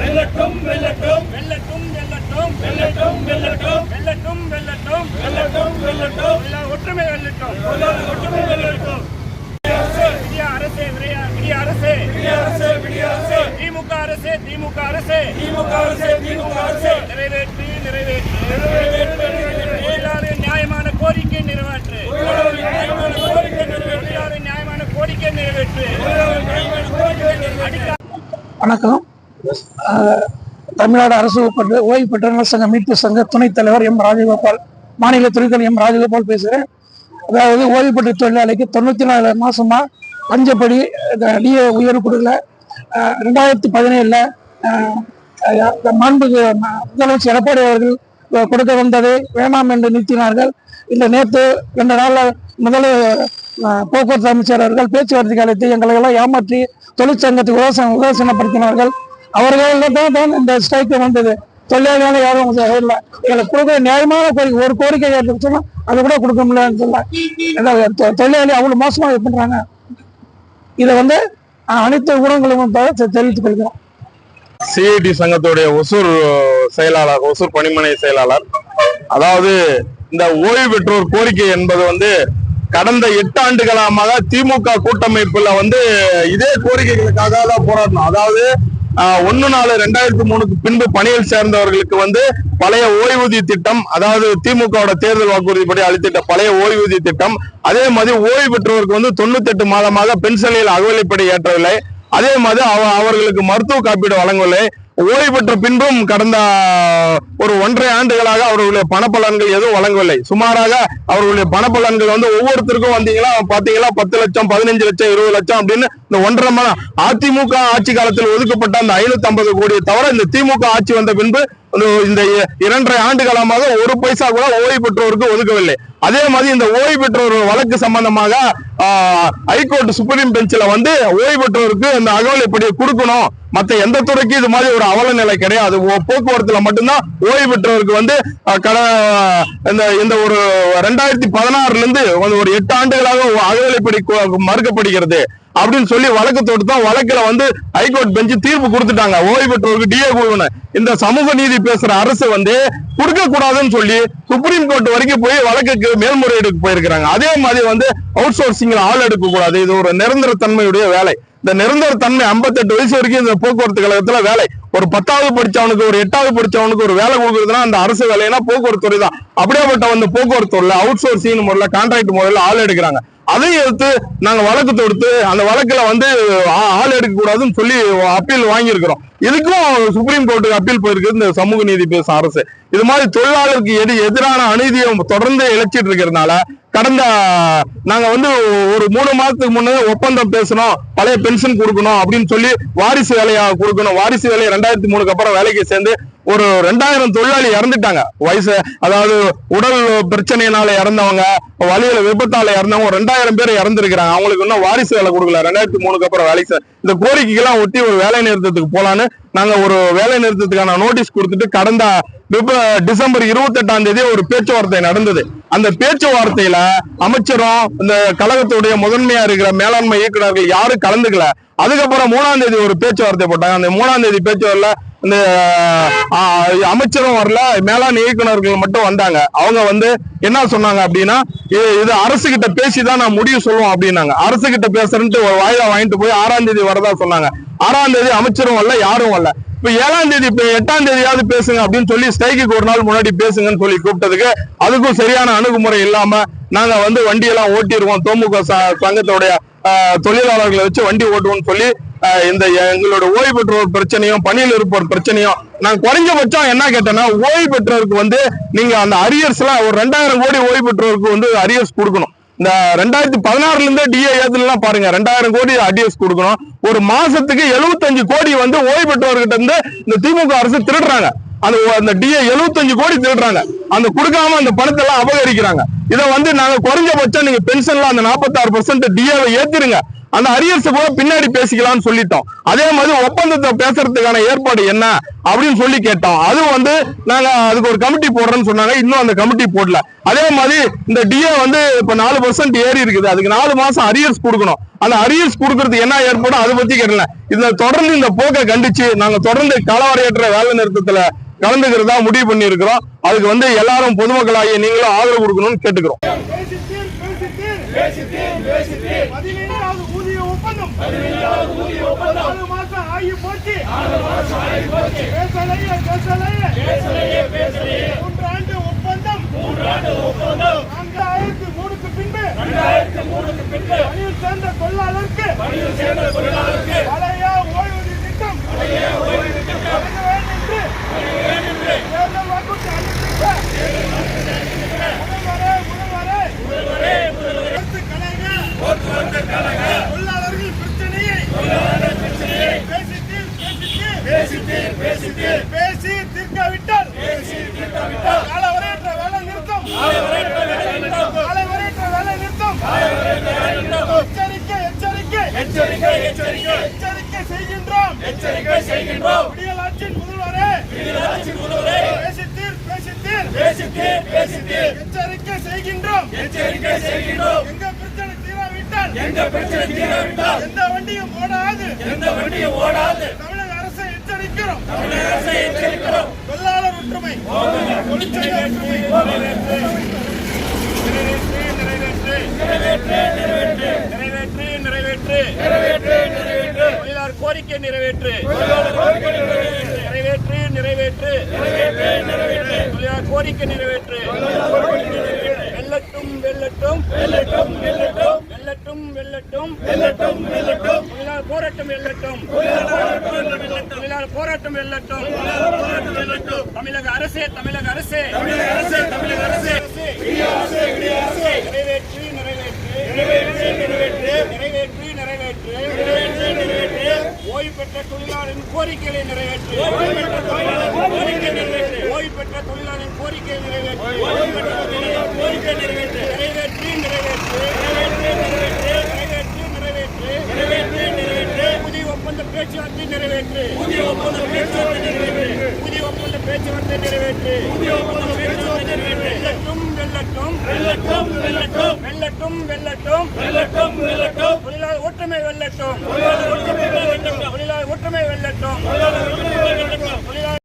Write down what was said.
வெல்லட்டும் வெல்லட்டும். வெல்லட்டும் வெல்லட்டும். வெல்லட்டும் வெல்லட்டும். வெல்லட்டும் வெல்லட்டும். வெல்லட்டும் வெல்லட்டும். எல்லா ஒற்றுமை வெல்லட்டும். ஒற்றுமை வெல்லட்டும். விடிய அரசே விரையா விடிய அரசே. விடிய அரசு விடிய அரசு திமுக அரசே திமுக அரசே. திமுக அரசு திமுக அரசு. நிறைவேற்று நிறைவேற்று. நிறைவேற்று, நிறைவேற்று. தொழிலாளர் நியாயமான கோரிக்கை நிறைவேற்று. நியாயமான கோரிக்கை நியாயமான கோரிக்கை. வணக்கம். தமிழ்நாடு அரசு ஓய்வு பெற்ற சங்க மீட்பு சங்க துணைத் தலைவர் எம் ராஜகோபால் மாநில துறைகள் எம் ராஜகோபால் பேசுகிறேன் அதாவது ஓய்வு பெற்ற தொழிலாளிக்கு தொண்ணூற்றி நாலு மாசமா பஞ்சப்படி டிஏ உயர்வு கொடுக்கல. ரெண்டாயிரத்தி பதினேழில் மாண்புக்கு முதலமைச்சர் எடப்பாடி அவர்கள் கொடுக்க வந்ததை வேணாம் என்று நிறுத்தினார்கள். இந்த நேற்று ரெண்டு நாளில் முதல் போக்குவரத்து அமைச்சர் அவர்கள் பேச்சுவார்த்தை அழைத்து எங்களை எல்லாம் ஏமாற்றி தொழிற்சங்கத்துக்கு உதாசன உதாசனப்படுத்தினார்கள் அவர்கள் தான் தான் இந்த ஸ்ட்ரைக்கு வந்தது. தொழிலாளியால யாரும் வந்து இல்லை. எங்களுக்கு கொடுக்க நியாயமான கோரிக்கை ஒரு கோரிக்கை ஏற்று சொன்னா அதை கூட கொடுக்க முடியலன்னு சொல்ல தொழிலாளி அவ்வளோ மோசமாக இது பண்ணுறாங்க இதை வந்து அனைத்து ஊடகங்களும் தெரிவித்துக் கொள்கிறோம். சிஐடி சங்கத்துடைய ஒசூர் செயலாளர் ஒசூர் பணிமனை செயலாளர் அதாவது இந்த ஓய்வு பெற்றோர் கோரிக்கை என்பது வந்து கடந்த எட்டு ஆண்டுகளாக திமுக கூட்டமைப்புல வந்து இதே கோரிக்கைகளுக்காக தான் போராடணும். அதாவது ஒன்னு நாலு ரெண்டாயிரத்தி மூணுக்கு பின்பு பணியில் சேர்ந்தவர்களுக்கு வந்து பழைய ஓய்வூதிய திட்டம் அதாவது திமுகவோட தேர்தல் வாக்குறுதிப்படி அளித்திட்ட பழைய ஓய்வூதிய திட்டம் அதே மாதிரி ஓய்வு பெற்றவருக்கு வந்து தொண்ணூத்தி எட்டு மாதமாக பென்ஷனில் அகவலைப்படி ஏற்றவில்லை. அதே மாதிரி அவ- அவர்களுக்கு மருத்துவ காப்பீடு வழங்கவில்லை. ஓய்வு பெற்ற பின்பும் கடந்த ஒரு ஒன்றரை ஆண்டுகளாக அவர்களுடைய பணப்பலன்கள் எதுவும் வழங்கவில்லை. சுமாராக அவர்களுடைய பணப்பலன்கள் வந்து ஒவ்வொருத்தருக்கும் வந்தீங்களா? பாத்தீங்களா பத்து லட்சம் பதினஞ்சு லட்சம் இருபது லட்சம் அப்படின்னு இந்த ஒன்றரை மணி அதிமுக ஆட்சி காலத்தில் ஒதுக்கப்பட்ட அந்த ஐநூத்தி ஐம்பது கோடியை தவிர இந்த திமுக ஆட்சி வந்த பின்பு இந்த- இந்த இரண்டரை ஆண்டு காலமாக ஒரு பைசா கூட ஓய்வு பெற்றோருக்கு ஒதுக்கவில்லை. அதே மாதிரி இந்த ஓய்வு பெற்றோர் வழக்கு சம்பந்தமாக ஹைகோர்ட் சுப்ரீம் பெஞ்சில் வந்து ஓய்வு பெற்றோருக்கு அந்த அகவல் இப்படி கொடுக்கணும்? மற்ற எந்த துறைக்கும் இது மாதிரி ஒரு அவல நிலை கிடையாது. ஓ- போக்குவரத்துல மட்டும்தான் ஓய்வு பெற்றோருக்கு வந்து கட இந்த இந்த ஒரு ரெண்டாயிரத்தி பதினாறுல இருந்து ஒரு ஒரு எட்டு ஆண்டுகளாக அகவலைப்படி மறுக்கப்படுகிறது? அப்படின்னு சொல்லி வழக்கு தொடுத்தோம் வழக்குல வந்து ஹைகோர்ட் பெஞ்சு தீர்ப்பு கொடுத்துட்டாங்க. ஓய்வு பெற்றோருக்கு டிஏ குழுவின. இந்த சமூக நீதி பேசுற அரசு வந்து கொடுக்க கூடாதுன்னு சொல்லி சுப்ரீம் கோர்ட் வரைக்கும் போய் வழக்குக்கு மேல்முறையீடுக்கு போயிருக்கிறாங்க. அதே மாதிரி வந்து அவுட் சோர்சிங்ல ஆள் எடுக்க கூடாது இது ஒரு நிரந்தர தன்மையுடைய வேலை. இந்த நிரந்தர தன்மை 58 வயசு வரைக்கும் இந்த போக்குவரத்து கழகத்துல வேலை. ஒரு பத்தாவது படிச்சவனுக்கு ஒரு எட்டாவது படிச்சவனுக்கு ஒரு வேலை கொடுக்குறதுனா அந்த அரசு வேலைன்னா போக்குவரத்து துறை தான். அப்படியேப்பட்ட வந்து போக்குவரத்து துறையில அவுட் சோர்சிங் முறையில கான்ட்ராக்ட் முறையில ஆள் எடுக்கிறாங்க. அதையும் எடுத்து நாங்க வழக்கு தொடுத்து அந்த வழக்குல வந்து ஆ- ஆள் எடுக்க கூடாதுன்னு சொல்லி அப்பீல் வாங்கியிருக்கிறோம். இதுக்கும் சுப்ரீம் கோர்ட்டுக்கு அப்பீல் போயிருக்கு. இந்த சமூக நீதி பேசும் அரசு. இது மாதிரி தொழிலாளருக்கு எது எதிரான அநீதியை தொடர்ந்து இழைச்சிட்டு இருக்கிறதுனால கடந்த நாங்க வந்து ஒரு மூணு மாசத்துக்கு முன்னே ஒப்பந்தம் பேசணும் பழைய பென்ஷன் கொடுக்கணும் அப்படின்னு சொல்லி வாரிசு வேலையா கொடுக்கணும். வாரிசு வேலையை ரெண்டாயிரத்தி மூணுக்கு அப்புறம் வேலைக்கு சேர்ந்து ஒரு ரெண்டாயிரம் தொழிலாளி இறந்துட்டாங்க. வயசு அதாவது உடல் பிரச்சனையினால இறந்தவங்க வழியில விபத்தால இறந்தவங்க ரெண்டாயிரம் பேர் இறந்துருக்கிறாங்க. அவங்களுக்கு இன்னும் வாரிசு வேலை கொடுக்கல. ரெண்டாயிரத்தி மூணுக்கு அப்புறம் வேலைக்கு இந்த கோரிக்கைகள்லாம் ஒட்டி ஒரு வேலை நிறுத்தத்துக்கு போலான்னு நாங்க ஒரு வேலை நிறுத்தத்துக்கான நோட்டீஸ் கொடுத்துட்டு கடந்த டிசம்பர் இருபத்தி எட்டாம் தேதி ஒரு பேச்சுவார்த்தை நடந்தது. அந்த பேச்சுவார்த்தையில அமைச்சரும் இந்த கழகத்துடைய முதன்மையா இருக்கிற மேலாண்மை இயக்குநர்கள் யாரும் கலந்துக்கல. அதுக்கப்புறம் மூணாம் தேதி ஒரு பேச்சுவார்த்தை போட்டாங்க. அந்த மூணாம் தேதி பேச்சுவார்த்தை இந்த அமைச்சரும் வரல மேலாண் இயக்குநர்கள் மட்டும் வந்தாங்க. அவங்க வந்து என்ன சொன்னாங்க அப்படின்னா இது இது அரசு கிட்ட பேசிதான் நான் முடிவு சொல்லுவோம் அப்படின்னாங்க. அரசு கிட்ட பேசுறேன்ட்டு ஒரு வாயிலா வாங்கிட்டு போய் ஆறாம் தேதி வரதா சொன்னாங்க. ஆறாம் தேதி அமைச்சரும் வரல யாரும் வரல. இப்ப ஏழாம் தேதி இப்ப எட்டாம் தேதியாவது பேசுங்க அப்படின்னு சொல்லி ஸ்ட்ரைக்கு ஒரு நாள் முன்னாடி பேசுங்கன்னு சொல்லி கூப்பிட்டதுக்கு அதுக்கும் சரியான அணுகுமுறை இல்லாம நாங்க வந்து வண்டியெல்லாம் ஓட்டிடுவோம் தோமுக சங்கத்தோடைய தொழிலாளர்களை வச்சு வண்டி ஓட்டுவோம்னு சொல்லி இந்த எங்களோட ஓய்வு பெற்றோர் பிரச்சனையும் பணியில் இருப்போர் பிரச்சனையும் நான் குறைஞ்சபட்சம் என்ன கேட்டேன்னா ஓய்வு பெற்றோருக்கு வந்து நீங்க அந்த அரியர்ஸ் எல்லாம் ஒரு ரெண்டாயிரம் கோடி ஓய்வு பெற்றோருக்கு வந்து அரியர்ஸ் கொடுக்கணும். இந்த ரெண்டாயிரத்தி பதினாறுல இருந்து டிஏ ஏத்துலாம் பாருங்க ரெண்டாயிரம் கோடி அடிஎஸ் கொடுக்கணும். ஒரு மாசத்துக்கு 75 கோடி வந்து ஓய்வு பெற்றவர்கிட்ட இருந்து இந்த திமுக அரசு திருடுறாங்க. அந்த அந்த டிஏ 75 கோடி திருடுறாங்க. அந்த கொடுக்காம அந்த பணத்தை எல்லாம் அபகரிக்கிறாங்க. இதை வந்து நாங்க குறைஞ்சபட்சம் நீங்க பென்ஷன்ல அந்த 46% பர்சன்ட் டிஏவை ஏத்திருங்க. அந்த அரியர்ஸ் கூட பின்னாடி பேசிக்கலாம்னு சொல்லிட்டோம். அதே மாதிரி ஒப்பந்தத்தை பேசுறதுக்கான ஏற்பாடு என்ன அப்படின்னு சொல்லி கேட்டோம். அது வந்து நாங்க அதுக்கு ஒரு கமிட்டி போடுறோம்னு சொன்னாங்க. இன்னும் அந்த கமிட்டி போடல. அதே மாதிரி இந்த டிஏ வந்து இப்ப நாலு பர்சன்ட் ஏறி இருக்குது. அதுக்கு நாலு மாசம் அரியர்ஸ் கொடுக்கணும். அந்த அரியர்ஸ் கொடுக்கறது என்ன ஏற்படும் அதை பத்தி கேட்டல. இதுல தொடர்ந்து இந்த போக்கை கண்டிச்சு நாங்க தொடர்ந்து களவரையற்ற வேலை நிறுத்தத்துல கலந்துக்கிறதா முடிவு பண்ணியிருக்கிறோம். அதுக்கு வந்து எல்லாரும் பொதுமக்களாகிய நீங்களும் ஆதரவு கொடுக்கணும்னு கேட்டுக்கிறோம். ஒப்பந்தம். நாலு மாசம் ஆகி போச்சு பேசலையே பேசலையே பின்பு சேர்ந்த தொழிலாளருக்கு சேர்ந்த எச்சரிக்கை. எச்சரிக்கை செய்கின்றோம். விடியலாட்சியின் முதல்வரே பேசி தீர் பேசி தீர் எச்சரிக்கை செய்கின்றோம். எங்க பிரச்சனை தீராவிட்டால் எங்க பிரச்சனை தீராவிட்டால் எந்த வண்டியும் ஓடாது. எந்த வண்டியும் ஓடாது. தமிழக அரசை எச்சரிக்கிறோம். தமிழக அரசை எச்சரிக்கிறோம். தொழிலாளர் ஒற்றுமை. தொழிற்சங்க ஒற்றுமை. நிறைவேற்று. நிறைவேற்று நிறைவேற்று நிறைவேற்று நிறைவேற்று தொழிலாளர் கோரிக்கை நிறைவேற்று. நிறைவேற்று. நிறைவேற்று கோரிக்கை நிறைவேற்று. வெல்லட்டும் வெல்லட்டும். வெல்லட்டும் வெல்லட்டும். வெல்லட்டும் வெல்லட்டும். வெல்லட்டும் தொழிலாளர் போராட்டம் தொழிலாளர் போராட்டம் வெல்லட்டும். பெற்ற தொழிலாளரின் கோரிக்கைகளை நிறைவேற்றி. ஓய்வு பெற்ற தொழிலாளரின் கோரிக்கை நிறைவேற்றி. நிறைவேற்றி. நிறைவேற்றி நிறைவேற்றி. நிறைவேற்றி நிறைவேற்றி. புதிய ஒப்பந்த பேச்சுவார்த்தை நிறைவேற்றி. புதிய ஒப்பந்த பேச்சுவார்த்தை நிறைவேற்றி. புதிய ஒப்பந்த பேச்சுவார்த்தை நிறைவேற்றி. புதிய ஒப்பந்த பேச்சுவார்த்தை நிறைவேற்றி. வெள்ளட்டும் வெள்ளட்டும் வெள்ளட்டும் வெள்ளட்டும் வெல்லட்டும் வெல்லட்டும். வெல்லட்டும் வெல்லட்டும். தொழிலாளர் ஒற்றுமை வெல்லட்டும். தொழிலாளர் ஒற்றுமை வெல்லட்டும். தொழிலாளர் ஒற்றுமை வெல்லட்டும். தொழிலாளர்